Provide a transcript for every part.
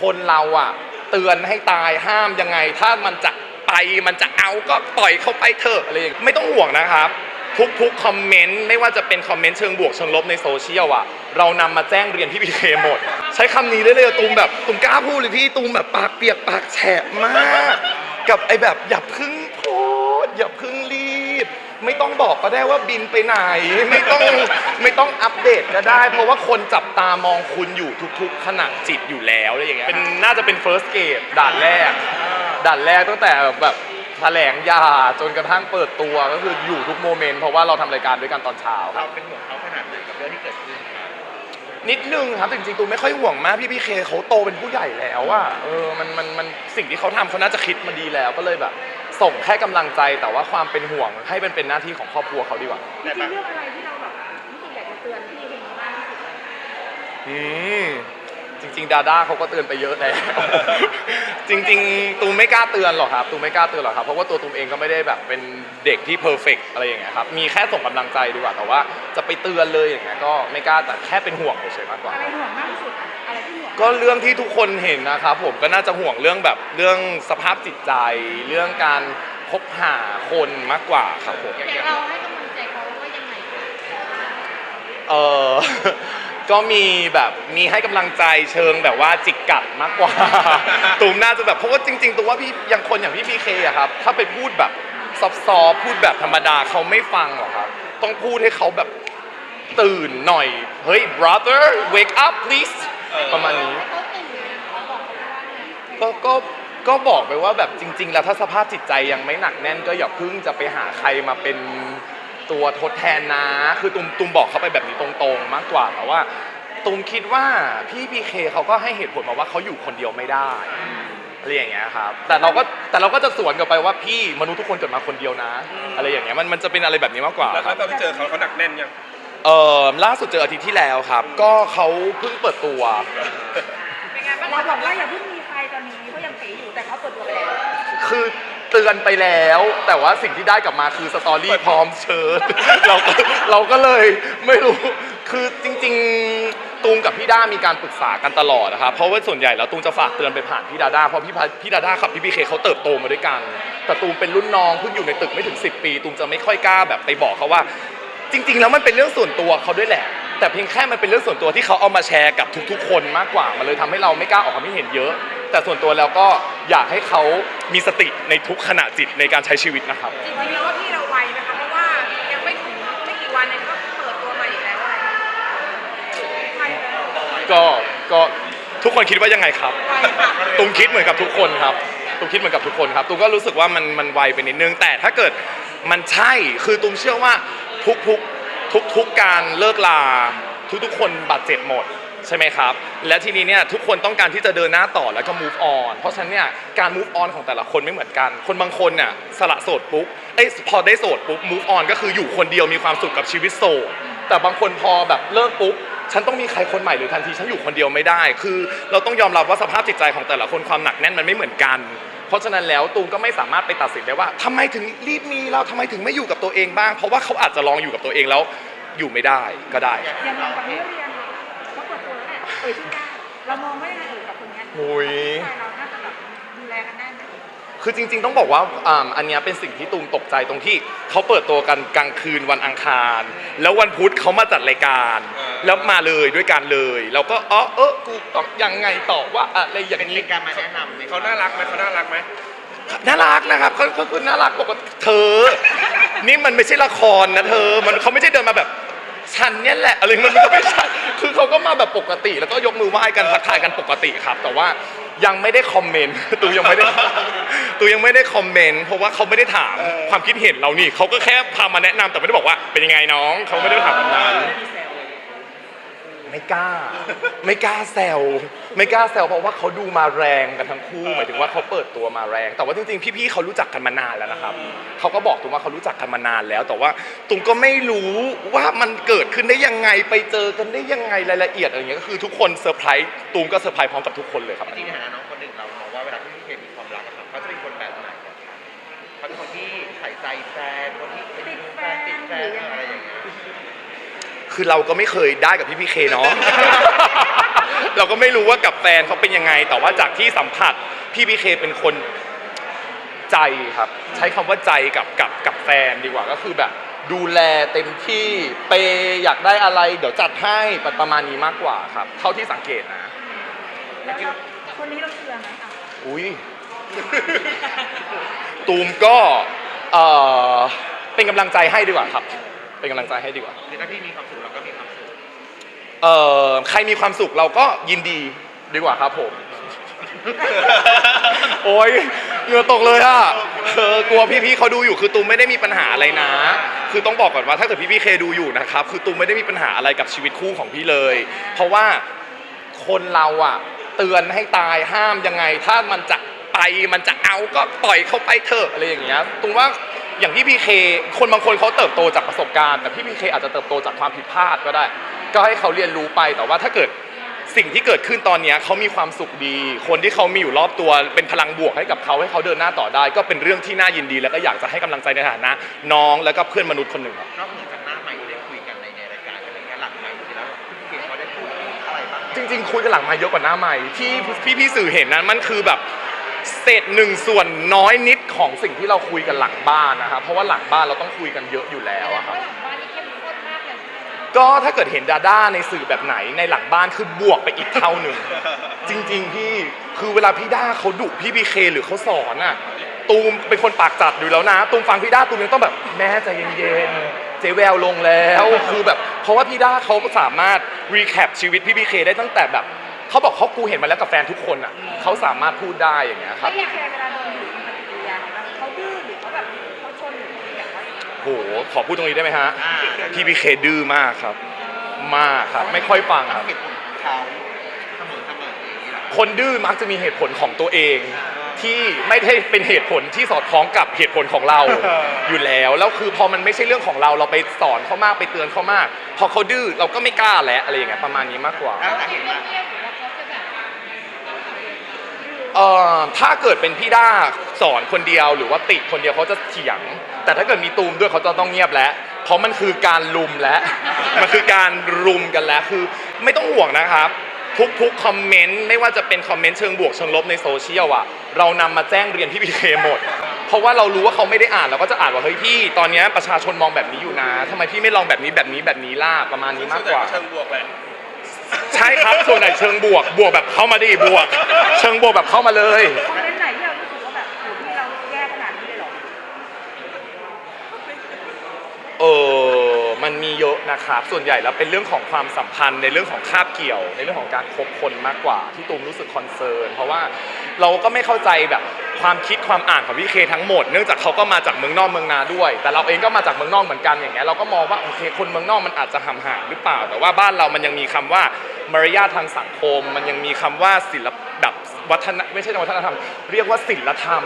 คนเราอะ เตือนให้ตายห้ามยังไง ถ้ามันจะไปมันจะเอาก็ปล่อยเขาไปเถอะอะไรอย่างเงี้ยไม่ต้องห่วงนะครับ ทุกๆคอมเมนต์ไม่ว่าจะเป็นคอมเมนต์เชิงบวกเชิงลบในโซเชียลอะเรานำมาแจ้งเรียนพี่พีเคหมด ใช้คำนี้ได้เลยตูมแบบตูมกล้าพูดเลยพี่ตูมแบบปากเปียกปากแฉะมาก กับไอ้แบบอย่าพึ่งพูดอย่าพึ่งรีบ ไม่ต้องบอกก็ได้ว่าบินไปไหน ไม่ต้องไม่ต้องอัปเดตก็ได้ เพราะว่าคนจับตามองคุณอยู่ทุกๆขณะจิตอยู่แล้วอะไรอย่างเงี้ยเป็นน่าจะเป็น first gate ด่านแรก ด่านแรกตั้งแต่แบบแถลงยาจนกระทั่งเปิดตัวก็คืออยู่ทุกโมเมนต์เพราะว่าเราทำรายการด้วยกันตอนเช้าคเรารับเป็นห่วงเขาขนาดไหนกับเรื่องที่เกิดขึ้นนิดนึงครับจริงๆตูไม่ค่อยห่วงมากพี่พี่เคเขาโตเป็นผู้ใหญ่แล้วอะเออมันมันมันสิ่งที่เขาทำเขาน่าจะคิดมาดีแล้วก็เลยแบบ ส่งแค่กำลังใจแต่ว่าความเป็นห่วงให้เป็นเป็นหน้าที่ของครอบครัวเขาดีกว่าจริงๆเรื่องอะไรที่เราแบบรู้สึกอยากจะเตือนพี่เพลงนี้มากที่สุด อืมจ ริง ๆ ดาด้าเขาก็เตือนไปเยอะแล้ว จริง ๆ ตูมไม่กล้าเตือนหรอกครับ ตูมไม่กล้าเตือนหรอกครับ เพราะว่าตัวตูมเองก็ไม่ได้แบบเป็นเด็กที่เพอร์เฟกอะไรอย่างเงี้ยครับ มีแค่ส่งกำลังใจดีกว่า แต่ว่าจะไปเตือนเลยอย่างเงี้ยก็ไม่กล้า แต่แค่เป็นห่วงเฉยๆมากกว่า อะไรห่วงมากที่สุดอะอะไรที่ห่วงก็เรื่องที่ทุกคนเห็นนะครับผมก็น่าจะห่วงเรื่องแบบเรื่องสภาพจิตใจ เรื่องการคบหาคนมากกว่าครับผม อย่างเราให้กำลังใจเขาว่ายังไงคะ เออ ก็มีแบบมีให้กำลังใจเชิงแบบว่าจิกกัดมากกว่า ตูมน่าจะแบบเพราะว่าจริงๆตัวว่าพี่อย่างคนอย่างพี่พีเคอะครับ ถ้าไปพูดแบบซอฟต์ๆพูดแบบธรรมดาเขาไม่ฟังหรอกครับ ต้องพูดให้เขาแบบตื่นหน่อย เฮ้ย brother wake up please ประมาณนี้เขาตื่นเขาบอกเขาว่าไงก็ก็ก็บอกไปว่าแบบจริง ๆ แล้วถ้าสภาพจิตใจยังไม่หนักแน่นก็อย่าเพิ่งจะไปหาใครมาเป็น ตัวทดแทนนะ คือตุมตุมบอกเขาไปแบบนี้ตรงๆ มากกว่าแต่ว่าตุมคิดว่าพี่พีเคเขาก็ให้เหตุผลมาว่าเขาอยู่คนเดียวไม่ได้อะไรอย่างเงี้ยครับ แต่เราก็แต่เราก็จะสวนกลับไปว่าพี่มนุษย์ทุกคนเกิดมาคนเดียวนะ อะไรอย่างเงี้ยมันมันจะเป็นอะไรแบบนี้มากกว่าแล้วครับตอนที่เจอเขาเขาหนักแน่นยัง เออล่าสุดเจออาทิตย์ที่แล้วครับ ก็เขาเพิ่งเปิดตัว เป็นไงบ้างเราบอกว่าอย่าเพิ่งมีใครตอนนี้เพราะยังเป๋อยู่แต่เขาเปิดตัวไปแล้วคือ เตือนไปแล้ว แต่ว่าสิ่งที่ได้กลับมาคือสตอรี่พร้อมเชิญเราก็เราก็เลยไม่รู้คือจริง ๆตูมกับพี่ด้ามีการปรึกษากันตลอดนะครับเพราะว่าส่วนใหญ่แล้วตูมจะฝากเตือนไปผ่านพี่ดาด้าเพราะพี่พาพี่ดาด้ากับพี่พีเคเขาเติบโตมาด้วยกันแต่ตูมเป็นรุ่นน้องเพิ่งอยู่ในตึกไม่ถึง 10 ปีตูมจะไม่ค่อยกล้าแบบไปบอกเขาว่า จริง ๆ แล้วมันเป็นเรื่องส่วนตัวเขาด้วยแหละ แต่เพียงแค่มันเป็นเรื่องส่วนตัวที่เขาเอามาแชร์กับทุก ๆ คนมากกว่ามันเลยทำให้เราไม่กล้าออกความคิดเห็นเยอะ แต่ส่วนตัวแล้วก็อยากให้เขามีสติในทุกขณะจิตในการใช้ชีวิตนะครับ จริงๆแล้วว่าพี่เราไวนะคะเพราะว่ายังไม่ถึงไม่กี่วันเองก็เปิดตัวใหม่อีกแล้วอะไรไวเลยก็ก็ทุกคนคิดว่ายังไงครับไวค่ะตุมคิดเหมือนกับทุกคนครับตุมคิดเหมือนกับทุกคนครับตุมก็รู้สึกว่ามันมันไวไปนิดนึงแต่ถ้าเกิดมันใช่คือตุมเชื่อว่าทุกทุกทุกทุกๆการเลิกลา ทุกทุกๆ คนบาดเจ็บหมดใช่ไหมครับ และทีนี้เนี่ยทุกคนต้องการที่จะเดินหน้าต่อแล้วก็ move on เพราะฉะนั้นเนี่ยการ move on ของแต่ละคนไม่เหมือนกัน คนบางคนเนี่ยสละโสดปุ๊บเอ้ยพอได้โสดปุ๊บ move on ก็คืออยู่คนเดียวมีความสุขกับชีวิตโสดแต่บางคนพอแบบเลิกปุ๊บฉันต้องมีใครคนใหม่หรือทันทีฉันอยู่คนเดียวไม่ได้ คือเราต้องยอมรับว่าสภาพจิตใจของแต่ละคนความหนักแน่นมันไม่เหมือนกัน เพราะฉะนั้นแล้วตูมก็ไม่สามารถไปตัดสินได้ว่าทำไมถึงรีบมีเราทำไมถึงไม่อยู่กับตัวเองบ้าง เพราะว่าเขาอาจจะลองอยู่กับตัวเองแล้ว อยู่ไม่ได้ก็ได้อย่างเรากับเรื่องเรียนเขาเปิดตัวแล้วแหละเอ่ยชื่อได้เรามองว่ายังไงเอ่ยกับคนนี้โอ้ยใช่เราน่าจะแบบดูแลกันได้ไหมคือจริงๆ ต้องบอกว่าอ่าอันเนี้ยเป็นสิ่งที่ตูมตกใจตรงที่เขาเปิดตัวกันกลางคืนวันอังคาร แล้ววันพุธเขามาจัดรายการแล้วมาเลยด้วยกันเลย เราก็อ๋อเออกูต้องยังไงต่อว่าอะไรอย่างเป็นนี้การมาแนะนำไหมเขาน่ารักไหมเขาน่ารักไหม น่ารักนะครับเขาเขาคือน่ารักปกติเธอ นี่มันไม่ใช่ละครนะเธอ มันเขาไม่ใช่เดินมาแบบ ฉันเนี่ยแหละอะไรมันก็ไม่ใช่คือเขาก็มาแบบปกติ แล้วก็ยกมือไหว้กันทักทายกันปกติครับ แต่ว่ายังไม่ได้คอมเมนต์ตูยังไม่ได้ตูยังไม่ได้คอมเมนต์เพราะว่าเขาไม่ได้ถามความคิดเห็นเรานี่เขาก็แค่พามาแนะนำแต่ไม่ได้บอกว่าเป็นยังไงน้องเขาไม่ได้ถามแบบนั้น ไม่ ไม่กล้า ไม่กล้าแซวไม่กล้าแซวเพราะว่าเขาดูมาแรงกันทั้งคู่หมายถึงว่าเขาเปิดตัวมาแรง แต่ว่าจริงๆพี่ๆเขารู้จักกันมานานแล้วนะครับเขาก็บอกตุ้มว่าเขารู้จักกันมานานแล้ว แต่ว่าตุ้มก็ไม่รู้ว่ามันเกิดขึ้นได้ยังไงไปเจอกันได้ยังไงรายละเอียดอะไรเงี้ยก็คือทุกคนเซอร์ไพรส์ตุ้มก็เซอร์ไพรส์พร้อมกับทุกคนเลยครับจริงๆในฐานะน้องคนหนึ่งเรามองว่าเวลาที่พี่เคมีความรักอะครับเขาจะเป็นคนแบบไหนเขาเป็นคนที่ใส่ใจแฟนคนที่เป็นแฟนติดแฟนอะไรอย่างเงี้ย คือเราก็ไม่เคยได้กับพี่พีเคเนาะ เราก็ไม่รู้ว่ากับแฟนเขาเป็นยังไง แต่ว่าจากที่สัมผัสพี่พีเคเป็นคนใจครับ ใช้คำว่าใจกับกับกับแฟนดีกว่าก็คือแบบ ดูแลเต็มที่เปย์อยากได้อะไร เดี๋ยวจัดให้ประมาณนี้มากกว่าครับ เท่าที่สังเกตนะ แล้วเราคนนี้เราเชื่อไหมคะอุ้ย ตูมก็เออเป็นกำลังใจให้ดีกว่าครับ เป็นกำลังใจให้ดีกว่า คือถ้าพี่มีความสุขเราก็มีความสุขเออใครมีความสุขเราก็ยินดีดีกว่าครับผม โอ้ยเหงื่อตกเลยอะเออกลัวพี่ๆเขาดูอยู่คือตูมไม่ได้มีปัญหาอะไรนะ คือต้องบอกก่อนว่าถ้าเกิดพี่ๆเคดูอยู่นะครับคือตูมไม่ได้มีปัญหาอะไรกับชีวิตคู่ของพี่เลย เพราะว่าคนเราอะเตือนให้ตายห้ามยังไง ถ้ามันจะไปมันจะเอาก็ปล่อยเขาไปเถอะอะไรอย่างเงี้ยตูมว่า อย่างพี่พีเคคนบางคนเขาเติบโตจากประสบการณ์ แต่พี่พีเคอาจจะเติบโตจากความผิดพลาดก็ได้ ก็ให้เขาเรียนรู้ไปแต่ว่าถ้าเกิดสิ่งที่เกิดขึ้นตอนเนี้ยเขามีความสุขดี คนที่เขามีอยู่รอบตัวเป็นพลังบวกให้กับเขาให้เขาเดินหน้าต่อได้ ก็เป็นเรื่องที่น่ายินดี แล้วก็อยากจะให้กำลังใจในฐานะ น้องแล้วก็เพื่อนมนุษย์คนหนึ่งครับนอกเหนือจากหน้าไมค์ที่ได้คุยกันในในรายการอะไรเงี้ยหลังไมค์จริงๆแล้วพี่เก่งเขาได้พูดอะไรบ้างไหมจริง ๆ คุยกันหลังมาเยอะกว่าหน้าใหม่ที่พี่พี่ๆสื่อเห็นนั้นมันคือแบบ เศษหนึ่งส่วนน้อยนิดของสิ่งที่เราคุยกันหลังบ้านนะครับเพราะว่าหลังบ้านเราต้องคุยกันเยอะอยู่แล้วอะครับ บ้านนี่เข้มข้นมากเลยใช่ไหมก็ถ้าเกิดเห็นดาด้าในสื่อแบบไหนในหลังบ้านคือบวกไปอีกเท่าหนึ่ง จริงๆพี่คือเวลาพี่ด้าเขาดุพี่พีเคหรือเขาสอนอะตูมเป็นคนปากจัดอยู่แล้วนะ ตูมฟังพี่ด้าตูมยังต้องแบบแม่ใจเย็นๆเจแววลงแล้วคือแบบเพราะว่าพี่ด้าเขาสามารถรีแคปชีวิตพี่พีเคได้ตั้งแต่แบบ เขาบอกเขากูเห็นมาแล้วกับแฟนทุกคนอะเขาสามารถพูดได้อย่างเงี้ยครับ ไม่อยากแคร์เวลาโดนดุปฏิกิริยาของเราเขาดื้อหรือเขาแบบเขาชนหรือเขาแบบว่าโห ขอพูดตรงนี้ได้ไหมฮะ อ่าพี่พีเคดื้อมากครับ มากครับ ไม่ค่อยฟังครับ เหตุผลของเขาเสมอเสมออย่างนี้เหรอคนดื้อมักจะมีเหตุผลของตัวเอง ที่ไม่ได้เป็นเหตุผลที่สอดคล้องกับเหตุผลของเรา อยู่แล้วแล้วคือพอมันไม่ใช่เรื่องของเราเราไปสอนเขามากไปเตือนเขามาก พอเขาดื้อเราก็ไม่กล้าแล้วอะไรอย่างเงี้ยประมาณนี้มากกว่า แล้วสาเหตุว่าเอ่อถ้าเกิดเป็นพี่ด้าสอนคนเดียวหรือว่าติคนเดียวเขาจะเถียง แต่ถ้าเกิดมีตูมด้วยเขาจะต้องเงียบแล้ว เพราะมันคือการลุมแล้ว มันคือการรุมกันแล้วคือไม่ต้องห่วงนะครับ ทุกๆคอมเมนต์ไม่ว่าจะเป็นคอมเมนต์เชิงบวกเชิงลบในโซเชียลอะเรานำมาแจ้งเรียนพี่พีเคหมด เพราะว่าเรารู้ว่าเขาไม่ได้อ่านเราก็จะอ่านว่าเฮ้ยพี่ตอนเนี้ยประชาชนมองแบบนี้อยู่นะทำไมพี่ไม่ลองแบบนี้แบบนี้แบบนี้ล่ะประมาณนี้มากกว่า เชิงบวกแหละ ใช่ครับส่วนไหนเชิงบวก บวกแบบเข้ามาดิบวก เชิงบวกแบบเข้ามาเลย คอมเมนต์ไหนที่เรารู้สึกว่าแบบโหที่เราแย่ขนาดนี้เลยเหรอเออมันมีเยอะนะครับ ส่วนใหญ่แล้วเป็นเรื่องของความสัมพันธ์ในเรื่องของคาบเกี่ยว ในเรื่องของการคบคนมากกว่าที่ตูมรู้สึกคอนเซิร์นเพราะว่าเราก็ไม่เข้าใจแบบ ความคิดความอ่านของพี่เคทั้งหมด เนื่องจากเขาก็มาจากเมืองนอกเมืองนาด้วย แต่เราเองก็มาจากเมืองนอกเหมือนกันอย่างเงี้ยเราก็มองว่าโอเคคนเมืองนอกมันอาจจะห่างห่างหรือเปล่า แต่ว่าบ้านเรามันยังมีคำว่ามารยาททางสังคม มันยังมีคำว่าศิลปแบบวัฒนไม่ใช่วัฒนธรรม เรียกว่าศิลธรรม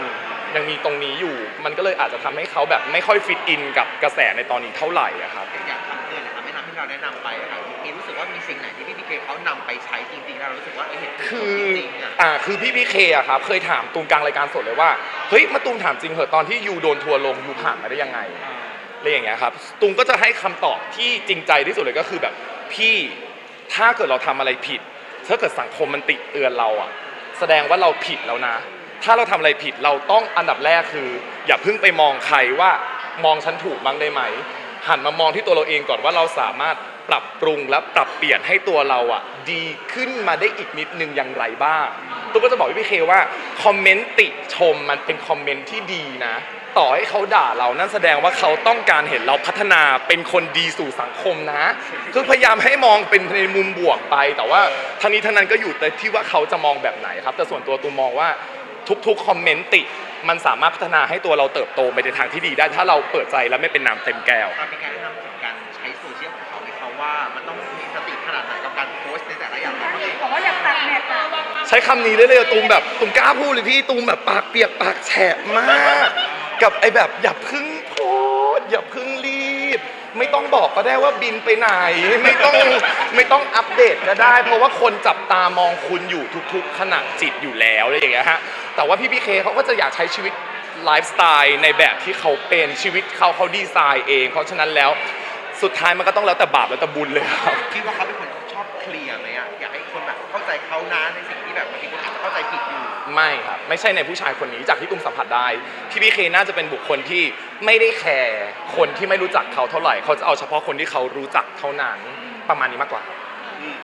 ยังมีตรงนี้อยู่ มันก็เลยอาจจะทำให้เขาแบบไม่ค่อยฟิตอินกับกระแสในตอนนี้เท่าไหร่ครับอยากทำ เพื่อนนะครับไม่ทำให้เราแนะนำไปอะครับมีรู้สึกว่ามีสิ่งไหนที่พี่พีเคเขานำไปใช้จริงๆแล้วเรารู้สึกว่าเออเห็นผลคือจริงๆอะ อ่าคือพี่พี่เคอะครับเคยถามตูมกลางรายการสดเลยว่าเฮ้ยมาตูมถามจริงเหอะตอนที่ยูโดนทัวร์ลงยูผ่านมาได้ยังไงอะไรอย่างเงี้ยครับตูมก็จะให้คำตอบที่จริงใจที่สุดเลยก็คือแบบพี่ถ้าเกิดเราทำอะไรผิด ถ้าเกิดสังคมมันติเตือนเราอะแสดงว่าเราผิดแล้วนะ ถ้าเราทำอะไรผิดเราต้องอันดับแรกคือ อย่าเพิ่งไปมองใครว่ามองฉันถูกบ้างได้ไหม หันมามองที่ตัวเราเองก่อนว่าเราสามารถปรับปรุงและปรับเปลี่ยนให้ตัวเราอะดีขึ้นมาได้อีกนิดนึงอย่างไรบ้างตุ๊กก็จะบอกพี่เคว่าคอมเมนต์ติชมมันเป็นคอมเมนต์ที่ดีนะ ต่อให้เขาด่าเรานั่นแสดงว่าเขาต้องการเห็นเราพัฒนาเป็นคนดีสู่สังคมนะ คือพยายามให้มองเป็นในมุมบวกไป แต่ว่าทั้งนี้ทั้งนั้นก็อยู่แต่ที่ว่าเขาจะมองแบบไหนครับ แต่ส่วนตัวตูมมองว่า ทุกๆคอมเมนต์ติ มันสามารถพัฒนาให้ตัวเราเติบโตไปในทางที่ดีได้ ถ้าเราเปิดใจและไม่เป็นน้ำเต็มแก้วเรามีการแนะนำถึงการใช้โซเชียลของเขาไหมเขาว่ามันต้องมีสติขนาดไหนกับการโพสต์ในแต่ละอย่างใช่บอกว่าอยากตัดเน็ตอะใช้คำนี้ได้เลยอะตูมแบบตูมกล้าพูดเลยพี่ตูมแบบปากเปียกปากแฉะมาก กับไอ้แบบอย่าเพึ่ง ไม่ต้องบอกก็ได้ว่าบินไปไหน ไม่ต้องไม่ต้องอัปเดตก็ได้ เพราะว่าคนจับตามองคุณอยู่ทุกๆขณะจิตอยู่แล้วอะไรอย่างเงี้ยฮะแต่ว่าพี่พีเคเขาก็จะอยากใช้ชีวิตไลฟ์สไตล์ในแบบที่เขาเป็นชีวิตเขาเขาดีไซน์เอง เพราะฉะนั้นแล้วสุดท้ายมันก็ต้องแล้วแต่บาปแล้วแต่บุญเลยครับ คิดว่าเขาเป็นคนชอบเคลียร์ไหมอะอยากให้คนแบบเข้าใจเขานะในสิ่งที่แบบบางทีคนอาจจะเข้าใจผิดอยู่ ไม่ครับไม่ใช่ในผู้ชายคนนี้จากที่ตุ้มสัมผัสได้พี่พีเคน่าจะเป็นบุคคลที่ไม่ได้แคร์คนที่ไม่รู้จักเขาเท่าไหร่ เขาจะเอาเฉพาะคนที่เขารู้จักเท่านั้นประมาณนี้มากกว่า